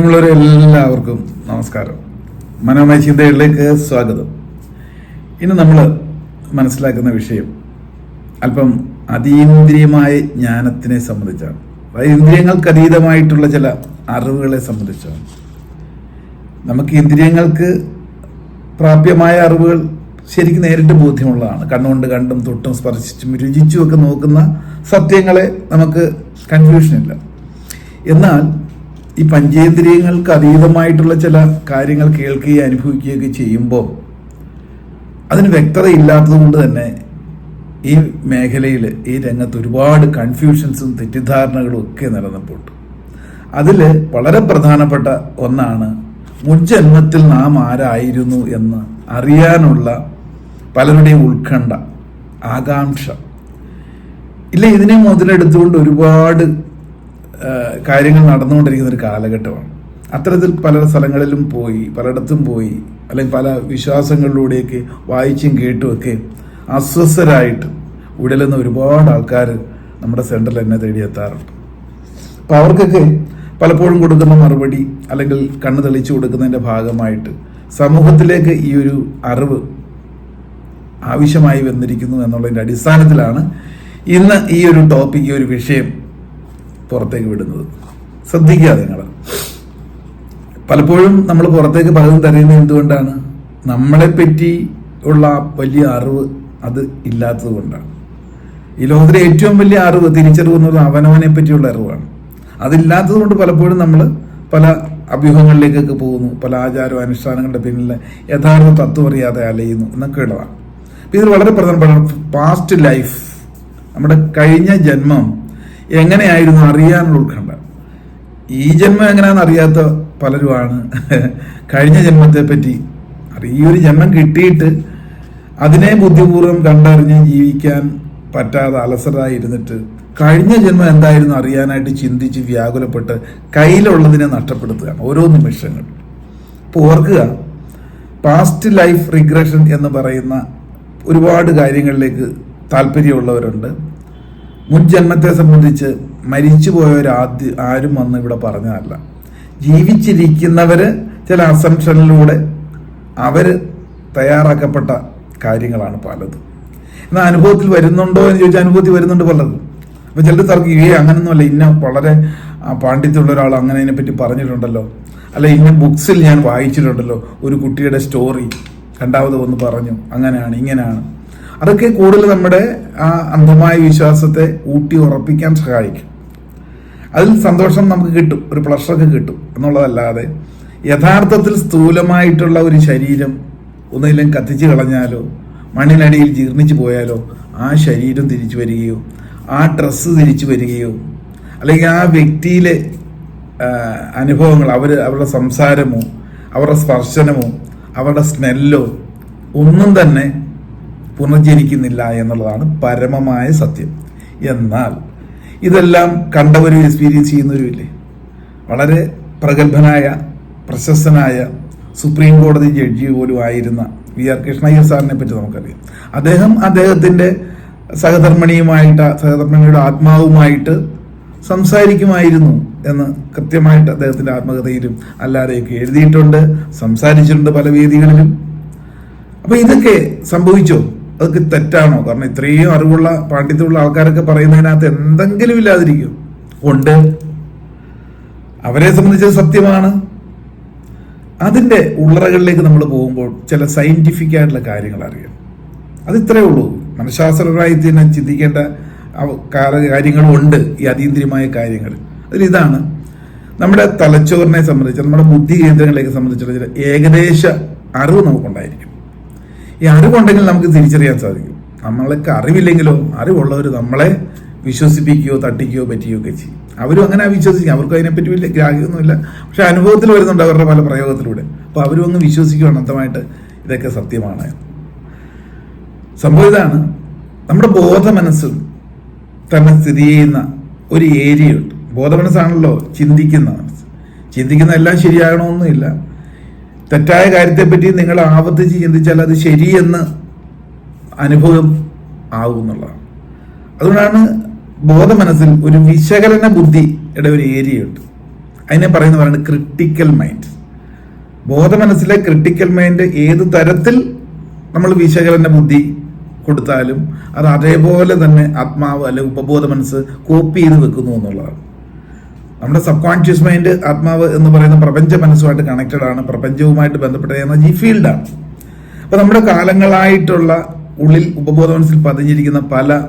പ്രിയമുള്ളവരെ എല്ലാവർക്കും നമസ്കാരം. മനോമയ ചിന്തകളിലേക്ക് സ്വാഗതം. ഇന്ന് നമ്മൾ മനസ്സിലാക്കുന്ന വിഷയം അല്പം അതീന്ദ്രിയമായ ജ്ഞാനത്തിനെ സംബന്ധിച്ചാണ്. അതായത് ഇന്ദ്രിയങ്ങൾക്ക് അതീതമായിട്ടുള്ള ചില അറിവുകളെ സംബന്ധിച്ചാണ്. നമുക്ക് ഇന്ദ്രിയങ്ങൾക്ക് പ്രാപ്യമായ അറിവുകൾ ശരിക്കും നേരിട്ട് ബോധ്യമുള്ളതാണ്. കണ്ണുകൊണ്ട് കണ്ടും തൊട്ടും സ്പർശിച്ചും രുചിച്ചും ഒക്കെ നോക്കുന്ന സത്യങ്ങളെ നമുക്ക് കൺഫ്യൂഷനില്ല എന്നാൽ ഈ പഞ്ചേന്ദ്രിയങ്ങൾക്ക് അതീതമായിട്ടുള്ള ചില കാര്യങ്ങൾ കേൾക്കുകയും അനുഭവിക്കുകയൊക്കെ ചെയ്യുമ്പോൾ അതിന് വ്യക്തത ഇല്ലാത്തതുകൊണ്ട് തന്നെ ഈ മേഖലയിൽ ഈ രംഗത്ത് ഒരുപാട് കൺഫ്യൂഷൻസും തെറ്റിദ്ധാരണകളും ഒക്കെ നിലനിൽപ്പുണ്ട്. അതിൽ വളരെ പ്രധാനപ്പെട്ട ഒന്നാണ് മുൻജന്മത്തിൽ നാം ആരായിരുന്നു എന്ന് അറിയാനുള്ള പലരുടെയും ഉത്കണ്ഠ ആകാംക്ഷ. ഇല്ല ഇതിനെ മുതലെടുത്തുകൊണ്ട് ഒരുപാട് കാര്യങ്ങൾ നടന്നുകൊണ്ടിരിക്കുന്ന ഒരു കാലഘട്ടമാണ്. അത്തരത്തിൽ പല സ്ഥലങ്ങളിലും പോയി പലയിടത്തും പോയി അല്ലെങ്കിൽ പല വിശ്വാസങ്ങളിലൂടെയൊക്കെ വായിച്ചും കേട്ടുമൊക്കെ അസ്വസ്ഥരായിട്ട് ഉടലുന്ന ഒരുപാട് ആൾക്കാർ നമ്മുടെ സെന്ററിൽ എന്നെ തേടി എത്താറുണ്ട് അപ്പോൾ അവർക്കൊക്കെ പലപ്പോഴും കൊടുക്കുന്ന മറുപടി അല്ലെങ്കിൽ കണ്ണ് തെളിച്ചു കൊടുക്കുന്നതിന്റെ ഭാഗമായിട്ട് സമൂഹത്തിലേക്ക് ഈ ഒരു അറിവ് ആവശ്യമായി വന്നിരിക്കുന്നു എന്നുള്ളതിന്റെ അടിസ്ഥാനത്തിലാണ് ഇന്ന് ഈ ഒരു ടോപ്പിക് ഈ ഒരു വിഷയം പുറത്തേക്ക് വിടുന്നത്. ശ്രദ്ധിക്കുക നിങ്ങൾ പലപ്പോഴും നമ്മൾ പുറത്തേക്ക് പലതും തരുന്നത് എന്തുകൊണ്ടാണ്? നമ്മളെപ്പറ്റി ഉള്ള വലിയ അറിവ് അത് ഇല്ലാത്തത് കൊണ്ടാണ്. ഈ ലോകത്തിലെ ഏറ്റവും വലിയ അറിവ് തിരിച്ചറിവ് എന്നുള്ളത് അവനവനെ പറ്റിയുള്ള അറിവാണ്. അതില്ലാത്തത് കൊണ്ട് പലപ്പോഴും നമ്മൾ പല അഭ്യൂഹങ്ങളിലേക്കൊക്കെ പോകുന്നു. പല ആചാര അനുഷ്ഠാനങ്ങളുടെ പിന്നിലെ യഥാർത്ഥ തത്വം അറിയാതെ അലയുന്നു എന്നൊക്കെ ഉള്ളതാണ്. ഇത് വളരെ പ്രധാനപ്പെട്ട പാസ്റ്റ് ലൈഫ് നമ്മുടെ കഴിഞ്ഞ ജന്മം എങ്ങനെയായിരുന്നു അറിയാനുള്ള ഉത്കണ്ഠ? ഈ ജന്മം എങ്ങനെയാണെന്ന് അറിയാത്ത പലരുമാണ്. കഴിഞ്ഞ ജന്മത്തെ പറ്റി ഈ ഒരു ജന്മം കിട്ടിയിട്ട് അതിനെ ബുദ്ധിപൂർവം കണ്ടറിഞ്ഞ് ജീവിക്കാൻ പറ്റാതെ അലസരായി ഇരുന്നിട്ട് കഴിഞ്ഞ ജന്മം എന്തായിരുന്നു അറിയാനായിട്ട് ചിന്തിച്ച് വ്യാകുലപ്പെട്ട് കയ്യിലുള്ളതിനെ നഷ്ടപ്പെടുത്തുകയാണ് ഓരോ നിമിഷങ്ങൾ. ഇപ്പോൾ ഓർക്കുക പാസ്റ്റ് ലൈഫ് റിഗ്രഷൻ എന്ന് പറയുന്ന ഒരുപാട് കാര്യങ്ങളിലേക്ക് താല്പര്യമുള്ളവരുണ്ട്. മുൻ ജന്മത്തെ സംബന്ധിച്ച് മരിച്ചു പോയവർ ആദ്യ ആരും വന്ന് ഇവിടെ പറഞ്ഞതല്ല. ജീവിച്ചിരിക്കുന്നവര് ചില അസംഷനിലൂടെ അവർ തയ്യാറാക്കപ്പെട്ട കാര്യങ്ങളാണ് പലതും. എന്നാൽ അനുഭവത്തിൽ വരുന്നുണ്ടോ എന്ന് ചോദിച്ചാൽ അനുഭവത്തിൽ വരുന്നുണ്ട് പലതും. അപ്പൊ ചിലർ തർക്കി ഏ അങ്ങനൊന്നുമല്ല ഇന്ന വളരെ പാണ്ഡിത്യമുള്ള ഒരാൾ അങ്ങനെ അതിനെപ്പറ്റി പറഞ്ഞിട്ടുണ്ടല്ലോ. അല്ല ഇന്ന ബുക്സിൽ ഞാൻ വായിച്ചിട്ടുണ്ടല്ലോ ഒരു കുട്ടിയുടെ സ്റ്റോറി രണ്ടാമത് ഒന്ന് പറഞ്ഞു അങ്ങനെയാണ് ഇങ്ങനെയാണ്. അതൊക്കെ കൂടുതൽ നമ്മുടെ ആ അന്ധമായ വിശ്വാസത്തെ ഊട്ടി ഉറപ്പിക്കാൻ സഹായിക്കും. അതിൽ സന്തോഷം നമുക്ക് കിട്ടും ഒരു പ്ലഷറൊക്കെ കിട്ടും എന്നുള്ളതല്ലാതെ യഥാർത്ഥത്തിൽ സ്ഥൂലമായിട്ടുള്ള ഒരു ശരീരം ഒന്നിലും കത്തിച്ച് കളഞ്ഞാലോ മണ്ണിനടിയിൽ ജീർണിച്ചു പോയാലോ ആ ശരീരം തിരിച്ചു വരികയോ ആ ഡ്രസ്സ് തിരിച്ചു വരികയോ അല്ലെങ്കിൽ ആ വ്യക്തിയിലെ അനുഭവങ്ങൾ അവർ അവരുടെ സംസാരമോ അവരുടെ സ്പർശനമോ അവരുടെ സ്മെല്ലോ ഒന്നും തന്നെ പുനർജനിക്കുന്നില്ല എന്നുള്ളതാണ് പരമമായ സത്യം. എന്നാൽ ഇതെല്ലാം കണ്ടവരും എക്സ്പീരിയൻസ് ചെയ്യുന്നവരുമില്ലേ? വളരെ പ്രഗത്ഭനായ പ്രശസ്തനായ സുപ്രീം കോടതി ജഡ്ജി പോലും ആയിരുന്ന വി ആർ കൃഷ്ണയ്യർ സാറിനെ പറ്റി നമുക്കറിയാം. അദ്ദേഹം അദ്ദേഹത്തിന്റെ സഹധർമ്മിണിയുമായിട്ട് സഹധർമ്മിണിയുടെ ആത്മാവുമായിട്ട് സംസാരിക്കുമായിരുന്നു എന്ന് കൃത്യമായിട്ട് അദ്ദേഹത്തിന്റെ ആത്മകഥയിലും അല്ലാതെയൊക്കെ എഴുതിയിട്ടുണ്ട് സംസാരിച്ചിട്ടുണ്ട് പല വേദികളിലും. അപ്പൊ ഇതൊക്കെ സംഭവിച്ചോ? അതൊക്കെ തെറ്റാണോ? കാരണം ഇത്രയും അറിവുള്ള പാണ്ഡിത്യമുള്ള ആൾക്കാരൊക്കെ പറയുന്നതിനകത്ത് എന്തെങ്കിലും ഇല്ലാതിരിക്കും. ഉണ്ട്. അവരെ സംബന്ധിച്ച് സത്യമാണ്. അതിന്റെ ഉള്ളറകളിലേക്ക് നമ്മൾ പോകുമ്പോൾ ചില സയന്റിഫിക് ആയിട്ടുള്ള കാര്യങ്ങൾ അറിയാം അത് ഇത്രയേ ഉള്ളൂ. മനഃശാസ്ത്രപരമായി തന്നെ ചിന്തിക്കേണ്ട കാര്യങ്ങളുണ്ട് കാര്യങ്ങളും ഉണ്ട് ഈ അതീന്ദ്രിയമായ കാര്യങ്ങൾ. അതിലിതാണ് നമ്മുടെ തലച്ചോറിനെ സംബന്ധിച്ച് നമ്മുടെ ബുദ്ധി കേന്ദ്രങ്ങളെയൊക്കെ സംബന്ധിച്ചുള്ള ചില ഏകദേശ അറിവ് നമുക്കുണ്ടായിരിക്കും. ഈ അറിവുണ്ടെങ്കിൽ നമുക്ക് തിരിച്ചറിയാൻ സാധിക്കും. നമ്മൾക്ക് അറിവില്ലെങ്കിലോ അറിവുള്ളവർ നമ്മളെ വിശ്വസിപ്പിക്കുകയോ തട്ടിക്കുകയോ പറ്റുകയോ ഒക്കെ ചെയ്യും. അവരും അങ്ങനെ വിശ്വസിക്കും. അവർക്ക് അതിനെപ്പറ്റി വലിയ ഗ്രാഹ്യമൊന്നുമില്ല. പക്ഷെ അനുഭവത്തിൽ വരുന്നുണ്ട് അവരുടെ പല പ്രയോഗത്തിലൂടെ. അപ്പോൾ അവരും അങ്ങ് വിശ്വസിക്കുകയാണ് അന്തമായിട്ട് ഇതൊക്കെ സത്യമാണ്. സംഭവം ഇതാണ്. നമ്മുടെ ബോധമനസ്സിൽ തന്നെ സ്ഥിതി ചെയ്യുന്ന ഒരു ഏരിയയുണ്ട്. ബോധമനസ്സാണല്ലോ ചിന്തിക്കുന്ന മനസ്സ്. ചിന്തിക്കുന്ന എല്ലാം ശരിയാകണമെന്നില്ല. തെറ്റായ കാര്യത്തെപ്പറ്റി നിങ്ങൾ ആവർത്തിച്ച് ചിന്തിച്ചാൽ അത് ശരിയെന്ന് അനുഭവം ആകും എന്നുള്ളതാണ്. അതുകൊണ്ടാണ് ബോധമനസ്സിൽ ഒരു വിശകലന ബുദ്ധിയുടെ ഒരു ഏരിയ ഉണ്ട് അതിനെ പറയുന്ന പറയുന്നത് ക്രിട്ടിക്കൽ മൈൻഡ് ബോധമനസ്സിലെ ക്രിട്ടിക്കൽ മൈൻഡ് ഏത് തരത്തിൽ നമ്മൾ വിശകലന ബുദ്ധി കൊടുത്താലും അത് അതേപോലെ തന്നെ ആത്മാവ് അല്ലെ ഉപബോധ മനസ്സ് കോപ്പി ചെയ്ത് വെക്കുന്നു എന്നുള്ളതാണ്. നമ്മുടെ സബ് കോൺഷ്യസ് മൈൻഡ് ആത്മാവ് എന്ന് പറയുന്ന പ്രപഞ്ച മനസ്സുമായിട്ട് കണക്റ്റഡ് ആണ് പ്രപഞ്ചവുമായിട്ട് ബന്ധപ്പെട്ട എനർജി ഫീൽഡാണ് അപ്പൊ നമ്മുടെ കാലങ്ങളായിട്ടുള്ള ഉള്ളിൽ ഉപബോധ മനസ്സിൽ പതിഞ്ഞിരിക്കുന്ന പല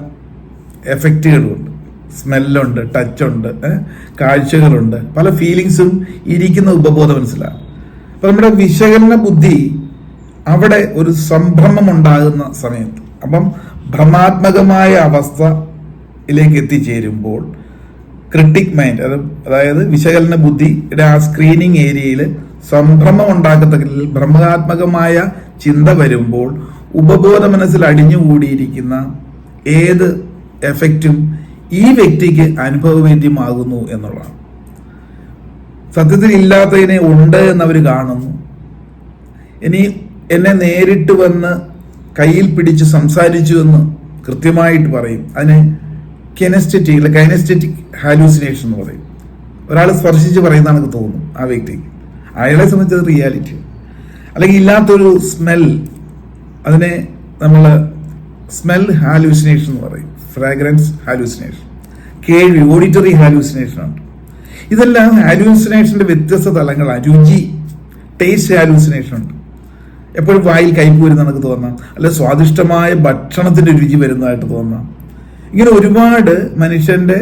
എഫക്റ്റുകളുണ്ട് സ്മെല്ലുണ്ട് ടച്ചുണ്ട് കാഴ്ചകളുണ്ട്. പല ഫീലിങ്സും ഇരിക്കുന്ന ഉപബോധ മനസ്സിലാണ്. അപ്പൊ നമ്മുടെ വിശകലന ബുദ്ധി അവിടെ ഒരു സംഭ്രമം ഉണ്ടാകുന്ന സമയത്ത്. അപ്പം ഭ്രമാത്മകമായ അവസ്ഥയിലേക്ക് എത്തിച്ചേരുമ്പോൾ ക്രിട്ടിക് മൈൻഡ് അത് അതായത് വിശകലന ബുദ്ധിയുടെ ആ സ്ക്രീനിങ് ഏരിയയിൽ സംഭ്രമം ഉണ്ടാക്കത്തക്ക ഭ്രമാത്മകമായ ചിന്ത വരുമ്പോൾ ഉപബോധ മനസ്സിൽ അടിഞ്ഞുകൂടിയിരിക്കുന്ന ഏത് എഫക്റ്റും ഈ വ്യക്തിക്ക് അനുഭവവേദ്യമാകുന്നു എന്നുള്ളതാണ്. സത്യത്തിൽ ഇല്ലാത്തതിനെ ഉണ്ട് എന്നവർ കാണുന്നു. ഇനി എന്നെ നേരിട്ട് വന്ന് കയ്യിൽ പിടിച്ച് സംസാരിച്ചു എന്ന് കൃത്യമായിട്ട് പറയും. അതിന് കെനസ്റ്ററ്റിക് കൈനസ്റ്ററ്റിക് ഹാലൂസിനേഷൻ എന്ന് പറയും. ഒരാൾ സ്പർശിച്ച് പറയുന്നതാണെന്ന് തോന്നും ആ വ്യക്തി അയാളെ സംബന്ധിച്ചത് റിയാലിറ്റി അല്ലെങ്കിൽ ഇല്ലാത്തൊരു സ്മെൽ അതിനെ നമ്മൾ സ്മെൽ ഹാലൂസിനേഷൻ എന്ന് പറയും. ഫ്രാഗ്രൻസ് ഹാലൂസിനേഷൻ കേൾവി ഓഡിറ്ററി ഹാലൂസിനേഷൻ ഉണ്ട് ഇതെല്ലാം ഹാലൂസിനേഷന്റെ വ്യത്യസ്ത തലങ്ങളാണ് രുചി ടേസ്റ്റ് ഹാലൂസിനേഷൻ ഉണ്ട്. എപ്പോഴും വായിൽ കയ്പ് വരുന്ന നമുക്ക് തോന്നാം അല്ലെ സ്വാദിഷ്ടമായ ഭക്ഷണത്തിന്റെ രുചി വരുന്നതായിട്ട് തോന്നാം ഇങ്ങനെ ഒരുപാട് മനുഷ്യന്റെ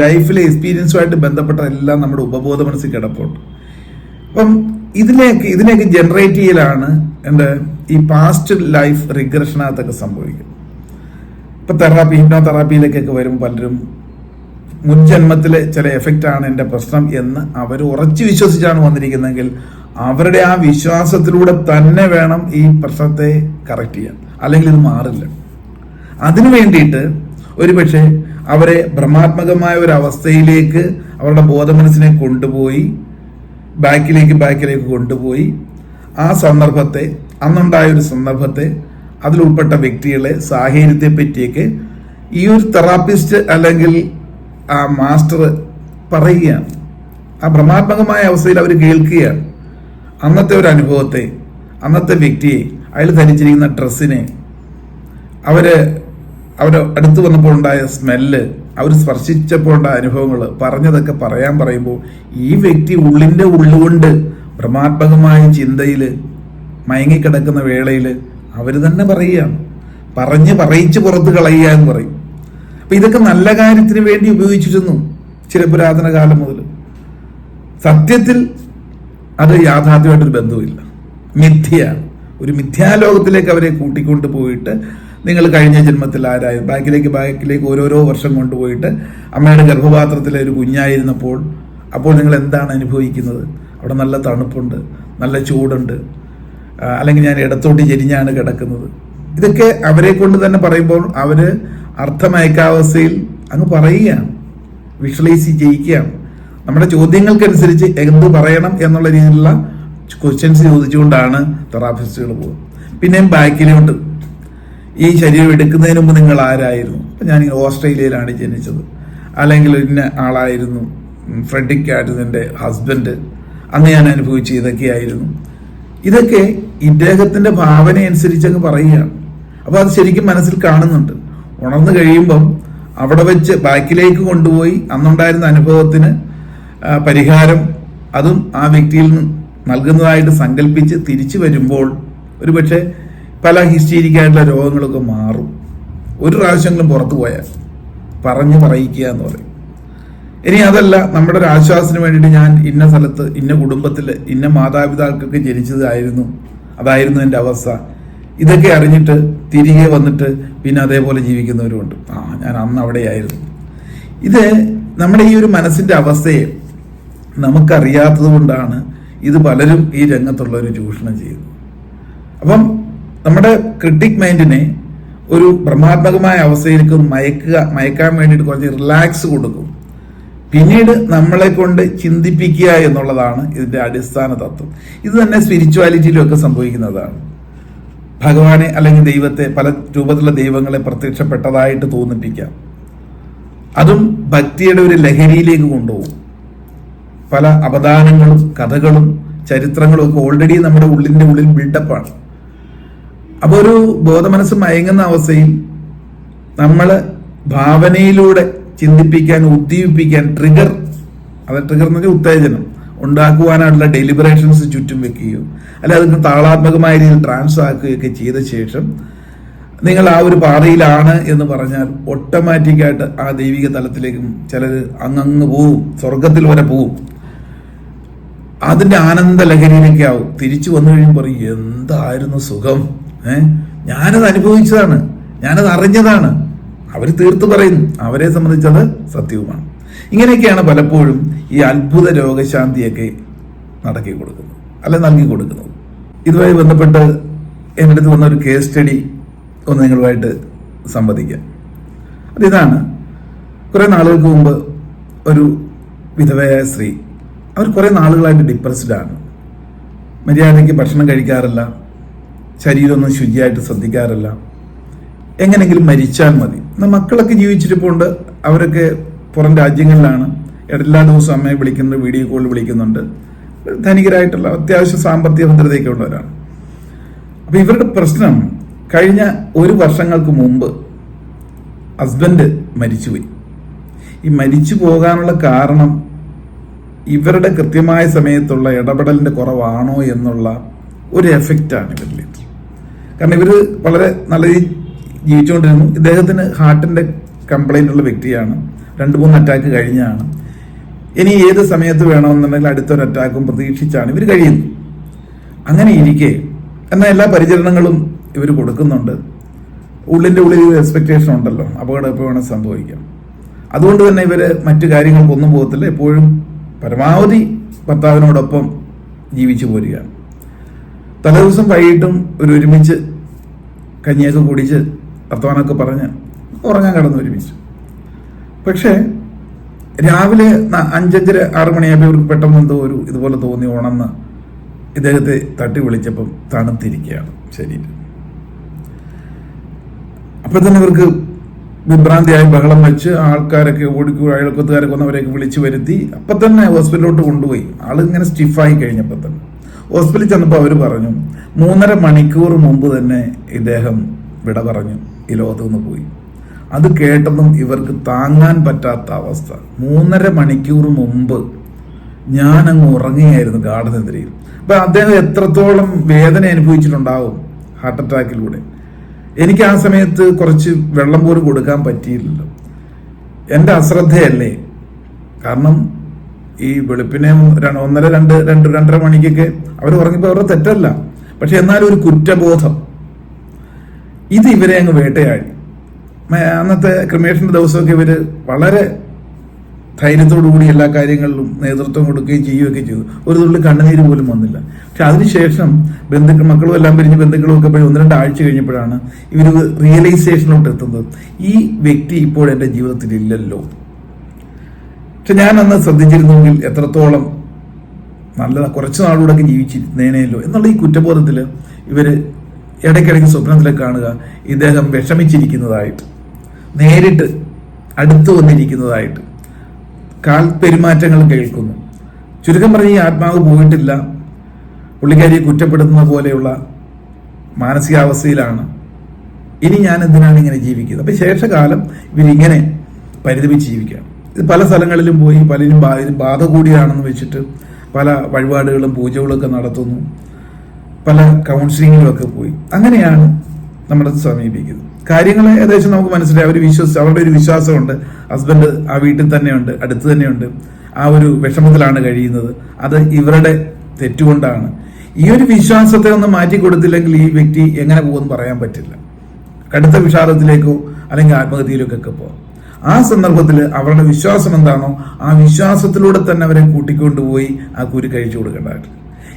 ലൈഫിലെ എക്സ്പീരിയൻസുമായിട്ട് ബന്ധപ്പെട്ടതെല്ലാം നമ്മുടെ ഉപബോധ മനസ്സിൽ കിടപ്പുണ്ട്. അപ്പം ഇതിനെയൊക്കെ ഇതിനെയൊക്കെ ജനറേറ്റ് ചെയ്യലാണ് എന്റെ ഈ പാസ്റ്റ് ലൈഫ് റിഗ്രഷനകത്തൊക്കെ സംഭവിക്കുന്നത്. ഇപ്പൊ തെറാപ്പി ഹിപ്നോ തെറാപ്പിയിലേക്കൊക്കെ വരും പലരും മുൻജന്മത്തിലെ ചില എഫക്റ്റ് ആണ് എന്റെ പ്രശ്നം എന്ന് അവർ ഉറച്ചു വിശ്വസിച്ചാണ് വന്നിരിക്കുന്നതെങ്കിൽ അവരുടെ ആ വിശ്വാസത്തിലൂടെ തന്നെ വേണം ഈ പ്രശ്നത്തെ കറക്റ്റ് ചെയ്യാൻ. അല്ലെങ്കിൽ ഇത് മാറില്ല. അതിനു വേണ്ടിയിട്ട് ഒരുപക്ഷെ അവരെ ഭ്രമാത്മകമായ ഒരു അവസ്ഥയിലേക്ക് അവരുടെ ബോധ മനസ്സിനെ കൊണ്ടുപോയി ബാക്കിലേക്ക് ബാക്കിലേക്ക് കൊണ്ടുപോയി. ആ സന്ദർഭത്തെ അന്നുണ്ടായ ഒരു സന്ദർഭത്തെ അതിലുൾപ്പെട്ട വ്യക്തികളെ സാഹചര്യത്തെ പറ്റിയൊക്കെ ഈ ഒരു തെറാപ്പിസ്റ്റ് അല്ലെങ്കിൽ ആ മാസ്റ്റർ പറയുകയാണ്. ആ ഭ്രമാത്മകമായ അവസ്ഥയിൽ അവർ കേൾക്കുകയാണ്. അന്നത്തെ ഒരു അനുഭവത്തെ അന്നത്തെ വ്യക്തിയെ അയാൾ ധരിച്ചിരിക്കുന്ന ഡ്രസ്സിനെ അവർ അവർ അടുത്ത് വന്നപ്പോൾ ഉണ്ടായ സ്മെല്ല് അവർ സ്പർശിച്ചപ്പോൾ ഉണ്ടായ അനുഭവങ്ങൾ പറഞ്ഞതൊക്കെ പറയാൻ പറയുമ്പോൾ ഈ വ്യക്തി ഉള്ളിന്റെ ഉള്ളുകൊണ്ട് ഭ്രമാത്മകമായ ചിന്തയിൽ മയങ്ങിക്കിടക്കുന്ന വേളയിൽ അവർ തന്നെ പറയുകയാണ്. പറഞ്ഞ് പറയിച്ച് പുറത്ത് കളയുക എന്ന് പറയും. അപ്പം ഇതൊക്കെ നല്ല കാര്യത്തിന് വേണ്ടി ഉപയോഗിച്ചിരുന്നു ചില പുരാതന കാലം മുതൽ സത്യത്തിൽ അത് യാഥാർത്ഥ്യമായിട്ടൊരു ബന്ധവുമില്ല. മിഥ്യ ഒരു മിഥ്യാലോകത്തിലേക്ക് അവരെ കൂട്ടിക്കൊണ്ട് പോയിട്ട് നിങ്ങൾ കഴിഞ്ഞ ജന്മത്തിൽ ആരായി? ബാക്കിലേക്ക് ബാക്കിലേക്ക് ഓരോരോ വർഷം കൊണ്ടുപോയിട്ട് അമ്മയുടെ ഗർഭപാത്രത്തിലെ ഒരു കുഞ്ഞായിരുന്നപ്പോൾ അപ്പോൾ നിങ്ങൾ എന്താണ് അനുഭവിക്കുന്നത്? അവിടെ നല്ല തണുപ്പുണ്ട് നല്ല ചൂടുണ്ട്. അല്ലെങ്കിൽ ഞാൻ ഇടത്തോട്ട് ചെരിഞ്ഞാണ് കിടക്കുന്നത്. ഇതൊക്കെ അവരെ കൊണ്ട് തന്നെ പറയുമ്പോൾ അവർ അർത്ഥമയക്കാവസ്ഥയിൽ അങ്ങ് പറയുകയാണ് വിഷ്വലൈസ് ചെയ്യിക്കുകയാണ്. നമ്മുടെ ചോദ്യങ്ങൾക്കനുസരിച്ച് എന്ത് പറയണം എന്നുള്ള രീതിയിലുള്ള ക്വസ്റ്റ്യൻസ് ചോദിച്ചുകൊണ്ടാണ് തെറാപ്പിസ്റ്റുകൾ പോകുന്നത്. പിന്നെയും ബാക്കിലോട്ട് ഈ ശരീരം എടുക്കുന്നതിന് മുമ്പ് നിങ്ങൾ ആരായിരുന്നു? അപ്പം ഞാൻ ഓസ്ട്രേലിയയിലാണ് ജനിച്ചത്. അല്ലെങ്കിൽ ഇന്ന ആളായിരുന്നു ഫ്രെഡിക്കായിരുന്നു ഫ്രെഡിക് എന്റെ ഹസ്ബൻഡ്. അന്ന് ഞാൻ അനുഭവിച്ചു ഇതൊക്കെയായിരുന്നു ഇതൊക്കെ ഇദ്ദേഹത്തിന്റെ ഭാവന അനുസരിച്ചങ്ങ് പറയുകയാണ്. അപ്പോൾ അത് ശരിക്കും മനസ്സിൽ കാണുന്നുണ്ട്. ഉണർന്നു കഴിയുമ്പം അവിടെ വെച്ച് ബാക്കിലേക്ക് കൊണ്ടുപോയി അന്നുണ്ടായിരുന്ന അനുഭവത്തിന് പരിഹാരം അതും ആ വ്യക്തിയിൽ നിന്ന് നൽകുന്നതായിട്ട് സങ്കല്പിച്ച് തിരിച്ചു വരുമ്പോൾ ഒരുപക്ഷെ പല ഹിസ്റ്റീരിക്കായിട്ടുള്ള രോഗങ്ങളൊക്കെ മാറും. ഒരു പ്രാവശ്യമെങ്കിലും പുറത്തു പോയാൽ പറഞ്ഞു പറയിക്കുക എന്ന് പറയും. ഇനി അതല്ല നമ്മുടെ ഒരു ആശ്വാസത്തിന് വേണ്ടിയിട്ട് ഞാൻ ഇന്ന സ്ഥലത്ത് ഇന്ന കുടുംബത്തിൽ ഇന്ന മാതാപിതാക്കൾക്ക് ജനിച്ചതായിരുന്നു അതായിരുന്നു എന്റെ അവസ്ഥ. ഇതൊക്കെ അറിഞ്ഞിട്ട് തിരികെ വന്നിട്ട് പിന്നെ അതേപോലെ ജീവിക്കുന്നവരുമുണ്ട്. ആ ഞാൻ അന്ന് അവിടെയായിരുന്നു. ഇത് നമ്മുടെ ഈ ഒരു മനസ്സിന്റെ അവസ്ഥയെ നമുക്കറിയാത്തത് കൊണ്ടാണ് ഇത് പലരും ഈ രംഗത്തുള്ളവർ ചൂഷണം ചെയ്യുന്നത്. അപ്പം നമ്മുടെ ക്രിട്ടിക് മൈൻഡിനെ ഒരു ബ്രഹ്മാത്മകമായ അവസ്ഥയിലേക്ക് മയക്കുക മയക്കാൻ വേണ്ടിയിട്ട് കുറച്ച് റിലാക്സ് കൊടുക്കും. പിന്നീട് നമ്മളെ കൊണ്ട് ചിന്തിപ്പിക്കുക എന്നുള്ളതാണ് ഇതിന്റെ അടിസ്ഥാന തത്വം. ഇത് തന്നെ സ്പിരിച്വാലിറ്റിയിലും ഒക്കെ സംഭവിക്കുന്നതാണ്. ഭഗവാനെ അല്ലെങ്കിൽ ദൈവത്തെ പല രൂപത്തിലുള്ള ദൈവങ്ങളെ പ്രത്യക്ഷപ്പെട്ടതായിട്ട് തോന്നിപ്പിക്കാം. അതും ഭക്തിയുടെ ഒരു ലഹരിയിലേക്ക് കൊണ്ടുപോകും. പല അവദാനങ്ങളും കഥകളും ചരിത്രങ്ങളും ഒക്കെ ഓൾറെഡി നമ്മുടെ ഉള്ളിന്റെ ഉള്ളിൽ ബിൽഡപ്പാണ് അപ്പൊ ഒരു ബോധമനസ്സ് മയങ്ങുന്ന അവസ്ഥയിൽ നമ്മൾ ഭാവനയിലൂടെ ചിന്തിപ്പിക്കാൻ ഉദ്ദീപിപ്പിക്കാൻ ട്രിഗർ അത് ട്രിഗർ എന്ന് വെച്ചാൽ ഉത്തേജനം ഉണ്ടാക്കുവാനായിട്ടുള്ള ഡെലിബറേഷൻസ് ചുറ്റും വെക്കുകയോ അല്ലെ അതിന് താളാത്മകമായ രീതിയിൽ ട്രാൻസ് ആക്കുകയൊക്കെ ചെയ്ത ശേഷം നിങ്ങൾ ആ ഒരു പാതയിലാണ് എന്ന് പറഞ്ഞാൽ ഓട്ടോമാറ്റിക്കായിട്ട് ആ ദൈവിക തലത്തിലേക്കും ചിലർ അങ്ങങ്ങ് പോവും സ്വർഗത്തിൽ വരെ പോവും. അതിന്റെ ആനന്ദ ലഹരിയിലേക്ക് ആവും. തിരിച്ചു വന്നു കഴിയുമ്പോൾ പറയും എന്തായിരുന്നു സുഖം? ഏ? ഞാനത് അനുഭവിച്ചതാണ്. ഞാനത് അറിഞ്ഞതാണ്. അവർ തീർത്ത് പറയുന്നു. അവരെ സംബന്ധിച്ചത് സത്യവുമാണ്. ഇങ്ങനെയൊക്കെയാണ് പലപ്പോഴും ഈ അത്ഭുത രോഗശാന്തിയൊക്കെ നടക്കി കൊടുക്കുന്നത്. അല്ല നൽകി കൊടുക്കുന്നത്. ഇതുമായി ബന്ധപ്പെട്ട് എന്റെ അടുത്ത് വന്ന ഒരു കേസ് സ്റ്റഡി ഒന്ന് നിങ്ങളുമായിട്ട് സംവദിക്കാം. അതിതാണ് കുറേ നാളുകൾക്ക് മുമ്പ് ഒരു വിധവയായ സ്ത്രീ. അവർ കുറേ നാളുകളായിട്ട് ഡിപ്രസ്ഡാണ് മര്യാദയ്ക്ക് ഭക്ഷണം കഴിക്കാറില്ല. ശരീരമൊന്നും ശുചിയായിട്ട് ശ്രദ്ധിക്കാറില്ല. എങ്ങനെങ്കിലും മരിച്ചാൽ മതി. എന്നാൽ മക്കളൊക്കെ ജീവിച്ചിരിപ്പുണ്ട്. അവരൊക്കെ പുറം രാജ്യങ്ങളിലാണ്. എല്ലാ ദിവസവും അമ്മയെ വിളിക്കുന്നുണ്ട് വീഡിയോ കോളിൽ വിളിക്കുന്നുണ്ട്. ധനികരായിട്ടുള്ള അത്യാവശ്യം സാമ്പത്തിക ഭദ്രതയൊക്കെ ഉള്ളവരാണ്. അപ്പൊ ഇവരുടെ പ്രശ്നം കഴിഞ്ഞ ഒരു വർഷങ്ങൾക്ക് മുമ്പ് ഹസ്ബൻഡ് മരിച്ചുപോയി. ഈ മരിച്ചു പോകാനുള്ള കാരണം ഇവരുടെ കൃത്യമായ സമയത്തുള്ള ഇടപെടലിന്റെ കുറവാണോ എന്നുള്ള ഒരു എഫക്റ്റാണ് ഇവരിൽ കാരണം ഇവർ വളരെ നല്ല രീതിയിൽ ജീവിച്ചുകൊണ്ടിരുന്നു. ഇദ്ദേഹത്തിന് ഹാർട്ടിന്റെ കംപ്ലൈന്റ് ഉള്ള വ്യക്തിയാണ്. രണ്ട് മൂന്ന് അറ്റാക്ക് കഴിഞ്ഞാണ്. ഇനി ഏത് സമയത്ത് വേണമെന്നുണ്ടെങ്കിൽ അടുത്തൊരു അറ്റാക്കും പ്രതീക്ഷിച്ചാണ് ഇവർ കഴിയുന്നത്. അങ്ങനെ ഇരിക്കെ. എന്നാൽ എല്ലാ പരിചരണങ്ങളും ഇവർ കൊടുക്കുന്നുണ്ട്. ഉള്ളിന്റെ ഉള്ളിൽ ഒരു എക്സ്പെക്റ്റേഷൻ ഉണ്ടല്ലോ. അപകടം എപ്പോൾ വേണം സംഭവിക്കാം. അതുകൊണ്ട് തന്നെ ഇവർ മറ്റു കാര്യങ്ങൾക്കൊന്നും പോകത്തില്ല. എപ്പോഴും പരമാവധി ഭർത്താവിനോടൊപ്പം ജീവിച്ചു പോരുകയാണ്. തലേദിവസം വൈകിട്ടും ഒരു ഒരുമിച്ച് കഞ്ഞിയൊക്കെ കുടിച്ച് വർത്തമാനമൊക്കെ പറഞ്ഞ് ഉറങ്ങാൻ കിടന്ന് ഒരുമിച്ച്. പക്ഷേ രാവിലെ അഞ്ചഞ്ചര ആറ് മണിയായപ്പോൾ ഇവർക്ക് പെട്ടെന്ന് എന്തോ ഒരു ഇതുപോലെ തോന്നി ഉണന്ന് ഇദ്ദേഹത്തെ തട്ടി വിളിച്ചപ്പം തണുത്തിരിക്കുകയാണ് ശരീരം. അപ്പൊ തന്നെ ഇവർക്ക് വിഭ്രാന്തിയായി ബഹളം വെച്ച് ആൾക്കാരൊക്കെ ഓടിക്കൂ അയൽക്കത്തുകാരൊക്കെ വന്നവരെയൊക്കെ വിളിച്ചു വരുത്തി അപ്പൊ തന്നെ ഹോസ്പിറ്റലിലോട്ട് കൊണ്ടുപോയി. ആൾ ഇങ്ങനെ സ്റ്റിഫായി കഴിഞ്ഞപ്പോൾ തന്നെ. ഹോസ്പിറ്റലിൽ ചെന്നപ്പോൾ അവർ പറഞ്ഞു മൂന്നര മണിക്കൂർ മുമ്പ് തന്നെ ഇദ്ദേഹം വിട പറഞ്ഞു ഈ ലോകത്ത് നിന്ന് പോയി. അത് കേട്ടതും ഇവർക്ക് താങ്ങാൻ പറ്റാത്ത അവസ്ഥ. മൂന്നര മണിക്കൂർ മുമ്പ് ഞാൻ അങ്ങ് ഉറങ്ങുകയായിരുന്നു ഗാഠനിദ്രയിൽ. അപ്പൊ അദ്ദേഹം എത്രത്തോളം വേദന അനുഭവിച്ചിട്ടുണ്ടാവും ഹാർട്ട് അറ്റാക്കിലൂടെ? എനിക്ക് ആ സമയത്ത് കുറച്ച് വെള്ളം പോലും കൊടുക്കാൻ പറ്റിയില്ലല്ലോ. എന്റെ അശ്രദ്ധയല്ലേ? കാരണം ഈ വെളുപ്പിനെ ഒന്നര രണ്ട് രണ്ട് രണ്ടര മണിക്കൊക്കെ അവർ ഉറങ്ങിയപ്പോൾ അവരുടെ തെറ്റല്ല. പക്ഷെ എന്നാലും ഒരു കുറ്റബോധം. ഇത് ഇവരെ അങ്ങ് വേട്ടയാടി. അന്നത്തെ ക്രിമേഷന്റെ ദിവസമൊക്കെ ഇവർ വളരെ കൂടി എല്ലാ കാര്യങ്ങളിലും നേതൃത്വം കൊടുക്കുകയും ചെയ്യുകയൊക്കെ ചെയ്തു. ഒരു തുള്ളി കണ്ണുനീര് പോലും വന്നില്ല. പക്ഷെ അതിനുശേഷം ബന്ധുക്കൾ മക്കളും എല്ലാം പിരിഞ്ഞ് ബന്ധുക്കളും ഒക്കെ പോയി ഒന്ന് രണ്ട് ആഴ്ച കഴിഞ്ഞപ്പോഴാണ് ഇവർ റിയലൈസേഷനിലോട്ട് എത്തുന്നത്. ഈ വ്യക്തി ഇപ്പോൾ എന്റെ ജീവിതത്തിൽ ഇല്ലല്ലോ. പക്ഷെ ഞാൻ അന്ന് ശ്രദ്ധിച്ചിരുന്നെങ്കിൽ എത്രത്തോളം നല്ല കുറച്ച് നാളുകൂടെ ജീവിച്ചിരുന്നേനെയല്ലോ എന്നുള്ള ഈ കുറ്റബോധത്തിൽ ഇവർ ഇടയ്ക്കിടയ്ക്ക് സ്വപ്നത്തിലെ കാണുക ഇദ്ദേഹം വിഷമിച്ചിരിക്കുന്നതായിട്ട് നേരിട്ട് അടുത്തു വന്നിരിക്കുന്നതായിട്ട് കാൽ പെരുമാറ്റങ്ങൾ കേൾക്കുന്നു. ചുരുക്കം പറഞ്ഞ് ഈ ആത്മാവ് പോയിട്ടില്ല പുള്ളിക്കാരിയെ കുറ്റപ്പെടുത്തുന്ന പോലെയുള്ള മാനസികാവസ്ഥയിലാണ്. ഇനി ഞാൻ എന്തിനാണ് ഇങ്ങനെ ജീവിക്കുന്നത്? അപ്പം ശേഷകാലം ഇവരിങ്ങനെ പരിതപിച്ച് ജീവിക്കുകയാണ്. പല സ്ഥലങ്ങളിലും പോയി പലരും ഇതിന് ഇത് ബാധ കൂടിയാണെന്ന് വെച്ചിട്ട് പല വഴിപാടുകളും പൂജകളൊക്കെ നടത്തുന്നു. പല കൗൺസിലിങ്ങിലും ഒക്കെ പോയി. അങ്ങനെയാണ് നമ്മളെ സമീപിക്കുന്നത്. കാര്യങ്ങൾ ഏകദേശം നമുക്ക് മനസ്സിലായി. അവർ വിശ്വസിച്ച് അവരുടെ ഒരു വിശ്വാസമുണ്ട്. ഹസ്ബൻഡ് ആ വീട്ടിൽ തന്നെയുണ്ട് അടുത്ത് തന്നെയുണ്ട്. ആ ഒരു വിഷമത്തിലാണ് കഴിയുന്നത്. അത് ഇവരുടെ തെറ്റുകൊണ്ടാണ്. ഈ ഒരു വിശ്വാസത്തെ ഒന്ന് മാറ്റി കൊടുത്തില്ലെങ്കിൽ ഈ വ്യക്തി എങ്ങനെ പോകുമെന്ന് പറയാൻ പറ്റില്ല. കടുത്ത വിഷാദത്തിലേക്കോ അല്ലെങ്കിൽ ആത്മഹത്യയിലേക്കൊക്കെ പോകാം. ആ സന്ദർഭത്തിൽ അവരുടെ വിശ്വാസം എന്താണോ ആ വിശ്വാസത്തിലൂടെ തന്നെ അവരെ കൂട്ടിക്കൊണ്ടുപോയി ആ കുരു കഴിച്ചു കൊടുക്കേണ്ടതായിട്ട്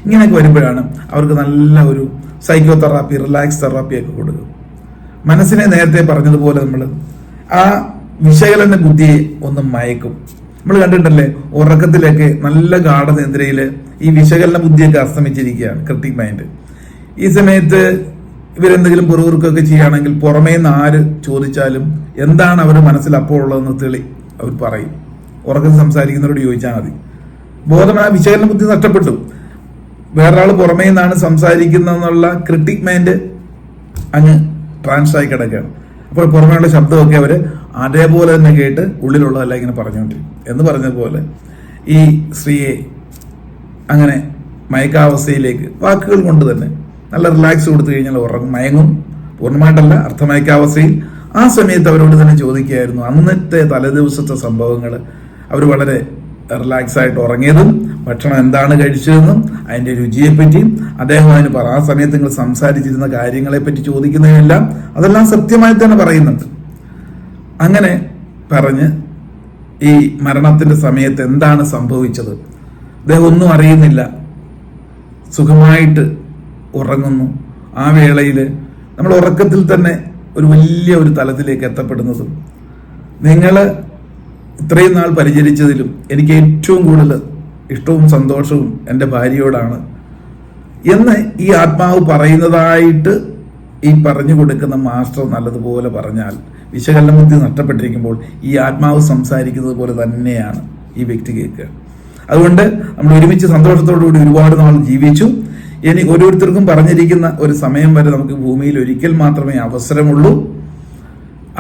ഇങ്ങനെയൊക്കെ വരുമ്പോഴാണ് അവർക്ക് നല്ല ഒരു സൈക്കോ തെറാപ്പി റിലാക്സ് തെറാപ്പി ഒക്കെ കൊടുക്കും. മനസ്സിനെ നേരത്തെ പറഞ്ഞതുപോലെ നമ്മൾ ആ വിശകലന ബുദ്ധിയെ ഒന്ന് മയക്കും. നമ്മൾ കണ്ടിട്ടല്ലേ ഉറക്കത്തിലൊക്കെ നല്ല ഗാഠനിദ്രയിൽ ഈ വിശകലന ബുദ്ധിയൊക്കെ അസ്തമിച്ചിരിക്കുകയാണ് ക്രിട്ടിക് മൈൻഡ് ഈ സമയത്ത് ഇവരെന്തെങ്കിലും പുറകുറുക്കൊക്കെ ചെയ്യുകയാണെങ്കിൽ പുറമേ നിന്ന് ആര് ചോദിച്ചാലും എന്താണ് അവരുടെ മനസ്സിൽ അപ്പോൾ ഉള്ളതെന്ന് തെളി അവർ പറയും. ഉറക്കം സംസാരിക്കുന്നവരോട് ചോദിച്ചാൽ മതി. ബോധം ആ വിശകലന ബുദ്ധി നഷ്ടപ്പെട്ടു. വേറൊരാൾ പുറമേ നിന്നാണ് സംസാരിക്കുന്നതെന്നുള്ള ക്രിട്ടിക് മൈൻഡ് അങ്ങ് ട്രാൻസ്ഫർ ആയി കിടക്കുകയാണ്. അപ്പോൾ പുറമേയുള്ള ശബ്ദമൊക്കെ അവർ അതേപോലെ തന്നെ കേട്ട് ഉള്ളിലുള്ളതെല്ലാം ഇങ്ങനെ പറഞ്ഞുകൊണ്ടിരിക്കും. എന്ന് പറഞ്ഞതുപോലെ ഈ സ്ത്രീയെ അങ്ങനെ മയക്കാവസ്ഥയിലേക്ക് വാക്കുകൾ കൊണ്ട് തന്നെ നല്ല റിലാക്സ് കൊടുത്തു കഴിഞ്ഞാൽ ഉറങ്ങും മയങ്ങും. പൂർണമായിട്ടല്ല അർത്ഥമയക്കാവസ്ഥയിൽ. ആ സമയത്ത് അവരോട് തന്നെ ചോദിക്കുകയായിരുന്നു അന്നത്തെ തലേദിവസത്തെ സംഭവങ്ങൾ അവർ വളരെ റിലാക്സ് ആയിട്ട് ഉറങ്ങിയതും ഭക്ഷണം എന്താണ് കഴിച്ചതെന്നും അതിന്റെ രുചിയെപ്പറ്റിയും അദ്ദേഹം അതിന് പറ ആ സമയത്ത് നിങ്ങൾ സംസാരിച്ചിരുന്ന കാര്യങ്ങളെപ്പറ്റി ചോദിക്കുന്നതെല്ലാം അതെല്ലാം സത്യമായി തന്നെ പറയുന്നുണ്ട്. അങ്ങനെ പറഞ്ഞ് ഈ മരണത്തിന്റെ സമയത്ത് എന്താണ് സംഭവിച്ചത്? അദ്ദേഹം ഒന്നും അറിയുന്നില്ല. സുഖമായിട്ട് ഉറങ്ങുന്നു. ആ വേളയിൽ നമ്മൾ ഉറക്കത്തിൽ തന്നെ ഒരു വലിയ ഒരു തലത്തിലേക്ക് എത്തപ്പെടുന്നതും നിങ്ങൾ ഇത്രയും നാൾ പരിചരിച്ചതിലും എനിക്ക് ഏറ്റവും കൂടുതൽ ഇഷ്ടവും സന്തോഷവും എന്റെ ഭാര്യയോടാണ് എന്ന് ഈ ആത്മാവ് പറയുന്നതായിട്ട് ഈ പറഞ്ഞു കൊടുക്കുന്ന മാസ്റ്റർ നല്ലതുപോലെ പറഞ്ഞാൽ വിശകലന ബുദ്ധി നഷ്ടപ്പെട്ടിരിക്കുമ്പോൾ ഈ ആത്മാവ് സംസാരിക്കുന്നത് പോലെ തന്നെയാണ് ഈ വ്യക്തി കേൾക്കുക. അതുകൊണ്ട് നമ്മൾ ഒരുമിച്ച് സന്തോഷത്തോടു കൂടി ഒരുപാട് നാൾ ജീവിച്ചു. ഇനി ഓരോരുത്തർക്കും പറഞ്ഞിരിക്കുന്ന ഒരു സമയം വരെ നമുക്ക് ഭൂമിയിൽ ഒരിക്കൽ മാത്രമേ അവസരമുള്ളൂ.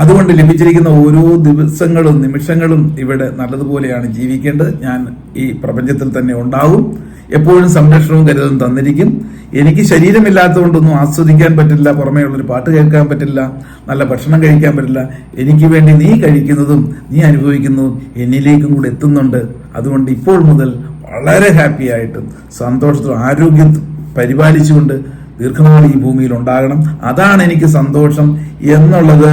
അതുകൊണ്ട് ലഭിച്ചിരിക്കുന്ന ഓരോ ദിവസങ്ങളും നിമിഷങ്ങളും ഇവിടെ നല്ലതുപോലെയാണ് ജീവിക്കേണ്ടത്. ഞാൻ ഈ പ്രപഞ്ചത്തിൽ തന്നെ ഉണ്ടാകും എപ്പോഴും സംരക്ഷണവും കരുതലും തന്നിരിക്കും. എനിക്ക് ശരീരമില്ലാത്തതുകൊണ്ടൊന്നും ആസ്വദിക്കാൻ പറ്റില്ല പുറമേ ഉള്ളൊരു പാട്ട് കേൾക്കാൻ പറ്റില്ല നല്ല ഭക്ഷണം കഴിക്കാൻ പറ്റില്ല. എനിക്ക് വേണ്ടി നീ കഴിക്കുന്നതും നീ അനുഭവിക്കുന്നതും എന്നിലേക്കും കൂടെ എത്തുന്നുണ്ട്. അതുകൊണ്ട് ഇപ്പോൾ മുതൽ വളരെ ഹാപ്പി ആയിട്ടും സന്തോഷത്തോടും ആരോഗ്യം പരിപാലിച്ചുകൊണ്ട് ദീർഘനാൾ ഈ ഭൂമിയിൽ ഉണ്ടാകണം. അതാണ് എനിക്ക് സന്തോഷം എന്നുള്ളത്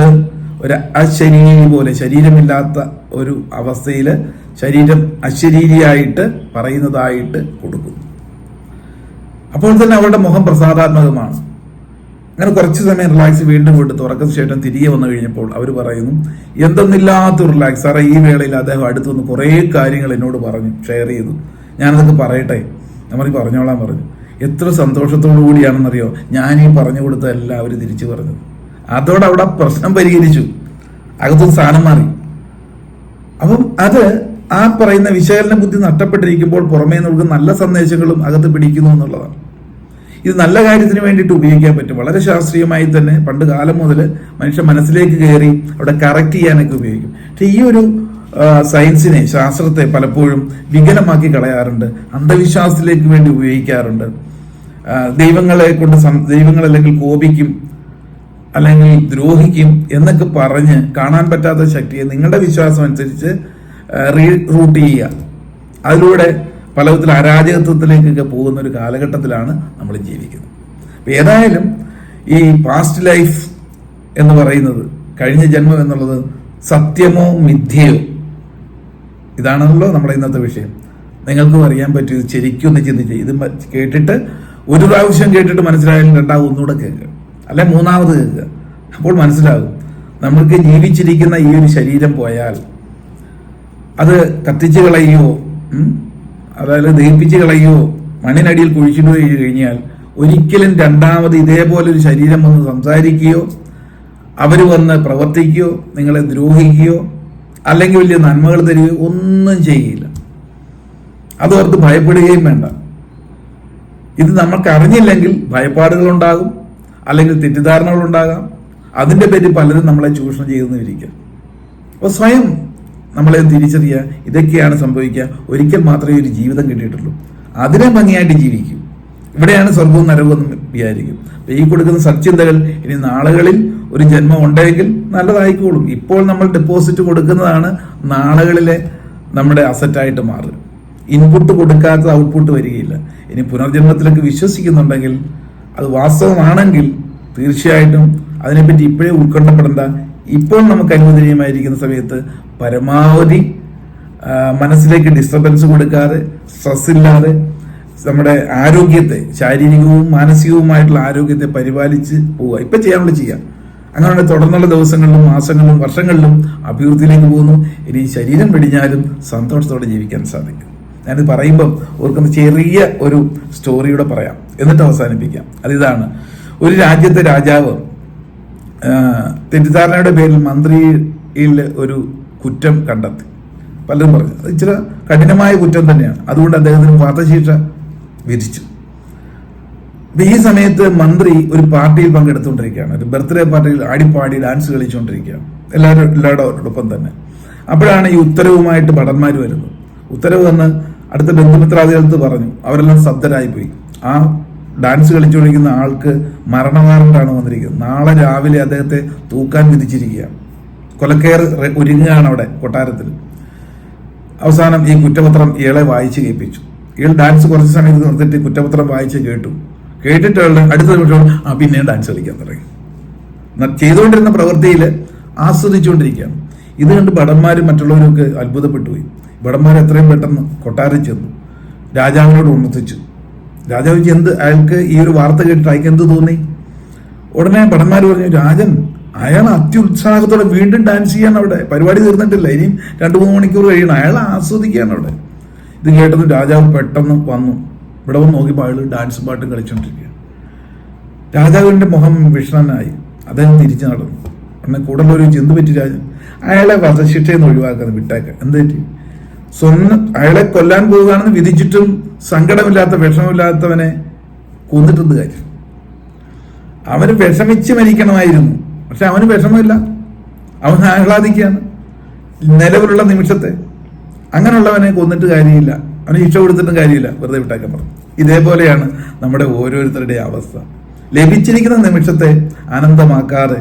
ഒരു അശരീരി പോലെ ശരീരമില്ലാത്ത ഒരു അവസ്ഥയിൽ ശരീരം അശരീരിയായിട്ട് പറയുന്നതായിട്ട് കൊടുക്കും അപ്പോൾ തന്നെ അവരുടെ മുഖം പ്രസാദാത്മകമാണ്. അങ്ങനെ കുറച്ച് സമയം റിലാക്സ് വീണ്ടും വിട്ട് തുറക്കുന്ന ശേഷം തിരികെ വന്നു കഴിഞ്ഞപ്പോൾ അവർ പറയുന്നു എന്തെന്നില്ലാത്ത റിലാക്സ് സാറേ ഈ വേളയിൽ അദ്ദേഹം അടുത്തുനിന്ന് കുറേ കാര്യങ്ങൾ എന്നോട് പറഞ്ഞു ഷെയർ ചെയ്തു. ഞാനതൊക്കെ പറയട്ടെ? നമ്മൾ പറഞ്ഞോളാൻ പറഞ്ഞു. എത്ര സന്തോഷത്തോടു കൂടിയാണെന്നറിയോ? ഞാൻ ഈ പറഞ്ഞു കൊടുത്ത അവർ തിരിച്ചു പറഞ്ഞു. അതോടെ അവിടെ പ്രശ്നം പരിഹരിച്ചു. അകത്തും സ്ഥാനം മാറി. അപ്പം അത് ആ പറയുന്ന വിശകലന ബുദ്ധി നഷ്ടപ്പെട്ടിരിക്കുമ്പോൾ പുറമേ നമുക്ക് നല്ല സന്ദേശങ്ങളും അകത്ത് പിടിക്കുന്നു എന്നുള്ളതാണ്. ഇത് നല്ല കാര്യത്തിന് വേണ്ടിയിട്ട് ഉപയോഗിക്കാൻ പറ്റും. വളരെ ശാസ്ത്രീയമായി തന്നെ പണ്ട് കാലം മുതൽ മനുഷ്യ മനസ്സിലേക്ക് കയറി അവിടെ കറക്റ്റ് ചെയ്യാനൊക്കെ ഉപയോഗിക്കും. പക്ഷെ ഈ ഒരു സയൻസിനെ ശാസ്ത്രത്തെ പലപ്പോഴും വികലമാക്കി കളയാറുണ്ട്. അന്ധവിശ്വാസത്തിലേക്ക് വേണ്ടി ഉപയോഗിക്കാറുണ്ട്. ദൈവങ്ങളെ കൊണ്ട് ദൈവങ്ങൾ അല്ലെങ്കിൽ കോപിക്കും അല്ലെങ്കിൽ ദ്രോഹിക്കും എന്നൊക്കെ പറഞ്ഞ് കാണാൻ പറ്റാത്ത ശക്തിയെ നിങ്ങളുടെ വിശ്വാസം അനുസരിച്ച് റീ റൂട്ട് ചെയ്യുക. അതിലൂടെ പലവിധത്തിൽ അരാജകത്വത്തിലേക്കൊക്കെ പോകുന്ന ഒരു കാലഘട്ടത്തിലാണ് നമ്മൾ ജീവിക്കുന്നത്. അപ്പം ഏതായാലും ഈ പാസ്റ്റ് ലൈഫ് എന്ന് പറയുന്നത് കഴിഞ്ഞ ജന്മം എന്നുള്ളത് സത്യമോ മിഥ്യയോ ഇതാണല്ലോ നമ്മുടെ ഇന്നത്തെ വിഷയം. നിങ്ങൾക്കും അറിയാൻ പറ്റും ഇത് ശരിക്കും ഒന്ന് ചിന്തിച്ച് ഇത് കേട്ടിട്ട് ഒരു പ്രാവശ്യം കേട്ടിട്ട് മനസ്സിലായാലും രണ്ടാമത് ഒന്നുകൂടെ കേൾക്കുക. അല്ലെ മൂന്നാമത് കേൾക്കുക. അപ്പോൾ മനസ്സിലാകും. നമ്മൾക്ക് ജീവിച്ചിരിക്കുന്ന ഈ ഒരു ശരീരം പോയാൽ അത് കത്തിച്ച് കളയോ ഉം, അതായത് ദഹിപ്പിച്ച് കളയോ മണ്ണിനടിയിൽ കുഴിച്ചിട്ട് കഴിഞ്ഞാൽ ഒരിക്കലും രണ്ടാമത് ഇതേപോലെ ഒരു ശരീരം വന്ന് സംസാരിക്കുകയോ അവർ വന്ന് പ്രവർത്തിക്കുകയോ നിങ്ങളെ ദ്രോഹിക്കുകയോ അല്ലെങ്കിൽ വലിയ നന്മകൾ തരികയോ ഒന്നും ചെയ്യില്ല. അതോർത്ത് ഭയപ്പെടുകയും വേണ്ട. ഇത് നമുക്ക് അറിഞ്ഞില്ലെങ്കിൽ ഭയപ്പാടുകൾ ഉണ്ടാകും അല്ലെങ്കിൽ തെറ്റിദ്ധാരണകൾ ഉണ്ടാകാം അതിന്റെ പേരിൽ പലരും നമ്മളെ ചൂഷണം ചെയ്യുന്നിരിക്കാം അപ്പോൾ സ്വയം നമ്മളെ തിരിച്ചറിയുക ഇതൊക്കെയാണ് സംഭവിക്കുക. ഒരിക്കൽ മാത്രമേ ഒരു ജീവിതം കിട്ടിയിട്ടുള്ളൂ. അതിനെ ഭംഗിയായിട്ട് ജീവിക്കും. ഇവിടെയാണ് സ്വർഗവും നരകവും എന്ന് വിചാരിക്കും. ഈ കൊടുക്കുന്ന സച്ചിന്തകൾ ഇനി നാളുകളിൽ ഒരു ജന്മം ഉണ്ടെങ്കിൽ നല്ലതായിക്കോളും. ഇപ്പോൾ നമ്മൾ ഡെപ്പോസിറ്റ് കൊടുക്കുന്നതാണ് നാളുകളിലെ നമ്മുടെ അസറ്റായിട്ട് മാറുക. ഇൻപുട്ട് കൊടുക്കാത്ത ഔട്ട്പുട്ട് വരികയില്ല. ഇനി പുനർജന്മത്തിലേക്ക് വിശ്വസിക്കുന്നുണ്ടെങ്കിൽ അത് വാസ്തവമാണെങ്കിൽ തീർച്ചയായിട്ടും അതിനെപ്പറ്റി ഇപ്പോഴേ ഉത്കണ്ഠപ്പെടേണ്ട ഇപ്പോൾ നമുക്ക് അനുവദനീയമായിരിക്കുന്ന സമയത്ത് പരമാവധി മനസ്സിലേക്ക് ഡിസ്റ്റർബൻസ് കൊടുക്കാതെ സ്ട്രെസ് ഇല്ലാതെ നമ്മുടെ ആരോഗ്യത്തെ ശാരീരികവും മാനസികവുമായിട്ടുള്ള ആരോഗ്യത്തെ പരിപാലിച്ച് പോവുക. ഇപ്പൊ ചെയ്യാനുള്ള ചെയ്യാം. അങ്ങനെ തുടർന്നുള്ള ദിവസങ്ങളിലും മാസങ്ങളിലും വർഷങ്ങളിലും അഭിവൃദ്ധിയിലേക്ക് പോകുന്നു. ഇനി ശരീരം വെടിഞ്ഞാലും സന്തോഷത്തോടെ ജീവിക്കാൻ സാധിക്കും. ഞാനിത് പറയുമ്പം ഓർക്കുന്ന ചെറിയ ഒരു സ്റ്റോറിയുടെ പറയാം. എന്നിട്ട് അവസാനിപ്പിക്കാം. അതിതാണ് ഒരു രാജ്യത്തെ രാജാവ് തെറ്റിദ്ധാരണയുടെ പേരിൽ മന്ത്രിയിൽ ഒരു കുറ്റം കണ്ടെത്തി. പലരും പറഞ്ഞു അത് ഇച്ചിരി കഠിനമായ കുറ്റം തന്നെയാണ്. അതുകൊണ്ട് അദ്ദേഹത്തിന് വധശിക്ഷ വിധിച്ചു. അപ്പൊ ഈ സമയത്ത് മന്ത്രി ഒരു പാർട്ടിയിൽ പങ്കെടുത്തുകൊണ്ടിരിക്കുകയാണ്. ഒരു ബർത്ത്ഡേ പാർട്ടിയിൽ ആടിപ്പാടി ഡാൻസ് കളിച്ചുകൊണ്ടിരിക്കുകയാണ് എല്ലാവരും എല്ലാവരോടൊപ്പം തന്നെ. അപ്പോഴാണ് ഈ ഉത്തരവുമായിട്ട് ഭടന്മാർ വരുന്നത്. ഉത്തരവ് വന്ന് അടുത്ത ബന്ധുമിത്രാദികൾക്ക് പറഞ്ഞു അവരെല്ലാം ശബ്ദരായി പോയി ആ ഡാൻസ് കളിച്ചുകൊണ്ടിരിക്കുന്ന ആൾക്ക് മരണവാറണ്ടാണ് വന്നിരിക്കുന്നത്. നാളെ രാവിലെ അദ്ദേഹത്തെ തൂക്കാൻ വിധിച്ചിരിക്കുകയാണ് കൊലക്കയർ ഒരുങ്ങുകയാണ് അവിടെ കൊട്ടാരത്തിൽ. അവസാനം ഈ കുറ്റപത്രം ഇയാളെ വായിച്ച് കേൾപ്പിച്ചു. ഇയാൾ ഡാൻസ് കുറച്ച് സമയത്ത് നിർത്തിയിട്ട് കുറ്റപത്രം വായിച്ച് കേട്ടു. കേട്ടിട്ട് അയാൾ അടുത്ത നിമിഷം ആ പിന്നെയും ഡാൻസ് കളിക്കാൻ തുടങ്ങി. ചെയ്തുകൊണ്ടിരുന്ന പ്രവൃത്തിയിൽ ആസ്വദിച്ചുകൊണ്ടിരിക്കുകയാണ്. ഇത് കണ്ട് ഭടന്മാരും മറ്റുള്ളവരൊക്കെ അത്ഭുതപ്പെട്ടു പോയി. ഭടന്മാർ എത്രയും പെട്ടെന്ന് കൊട്ടാരം ചെന്നു. രാജാവിനോട് ഉണർത്തിച്ചു രാജാവ് എന്ത്? അയാൾക്ക് ഈ ഒരു വാർത്ത കേട്ടിട്ട് അയാൾക്ക് എന്ത് തോന്നി? ഉടനെ ഭടന്മാർ പറഞ്ഞു രാജൻ അയാൾ അത്യുത്സാഹത്തോടെ വീണ്ടും ഡാൻസ് ചെയ്യാൻ അവിടെ പരിപാടി തീർന്നിട്ടില്ല. ഇനിയും രണ്ടു മൂന്ന് മണിക്കൂർ കഴിയണം. അയാൾ ആസ്വദിക്കുകയാണ് അവിടെ. ഇത് കേട്ടത് രാജാവ് പെട്ടെന്ന് വന്നു. ഇവിടെ വന്ന് നോക്കിയപ്പോൾ അയാൾ ഡാൻസും പാട്ടും കളിച്ചുകൊണ്ടിരിക്കുകയാണ് രാജാവിന്റെ മുഖം വിഷ്ണനായി. അദ്ദേഹം തിരിച്ചു നടന്നു. അന്ന് കൂടുതലൊരു ചിന്ത പറ്റി രാജ അയാളെ വധശിക്ഷയിൽ നിന്ന് ഒഴിവാക്കുന്നത് വിട്ടേക്ക. എന്ത് പറ്റി? സ്വന്തം അയാളെ കൊല്ലാൻ പോവുകയാണെന്ന് വിധിച്ചിട്ടും സങ്കടമില്ലാത്ത വിഷമമില്ലാത്തവനെ കൊന്നിട്ടെന്ത് കാര്യം? അവന് വിഷമിച്ച് മരിക്കണമായിരുന്നു. പക്ഷെ അവന് വിഷമമില്ല. അവൻ ആഹ്ലാദിക്കുകയാണ്. നിലവിലുള്ള നിമിഷത്തെ. അങ്ങനെയുള്ളവനെ കൊന്നിട്ട് കാര്യമില്ല. അവന് ശിക്ഷ കൊടുത്തിട്ടും കാര്യമില്ല. വെറുതെ വിട്ടേക്കാൻ പറഞ്ഞു. ഇതേപോലെയാണ് നമ്മുടെ ഓരോരുത്തരുടെയും അവസ്ഥ. ലഭിച്ചിരിക്കുന്ന നിമിഷത്തെ ആനന്ദമാക്കാതെ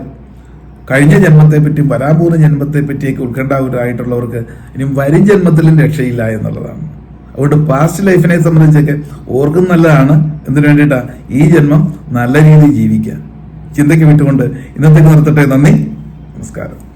കഴിഞ്ഞ ജന്മത്തെ പറ്റിയും വരാൻ പോകുന്ന ജന്മത്തെ പറ്റിയൊക്കെ ഉത്കണ്ഠാകുരായിട്ടുള്ളവർക്ക് ഇനിയും വരും ജന്മത്തിലും രക്ഷയില്ല എന്നുള്ളതാണ്. അതുകൊണ്ട് പാസ്റ്റ് ലൈഫിനെ സംബന്ധിച്ചൊക്കെ ഓർക്കും നല്ലതാണ്. എന്തിനു വേണ്ടിയിട്ടാ? ഈ ജന്മം നല്ല രീതിയിൽ ജീവിക്കുക. ചിന്തയ്ക്ക് വിട്ടുകൊണ്ട് ഇന്നത്തേക്ക് നിർത്തട്ടെ. നന്ദി. നമസ്കാരം.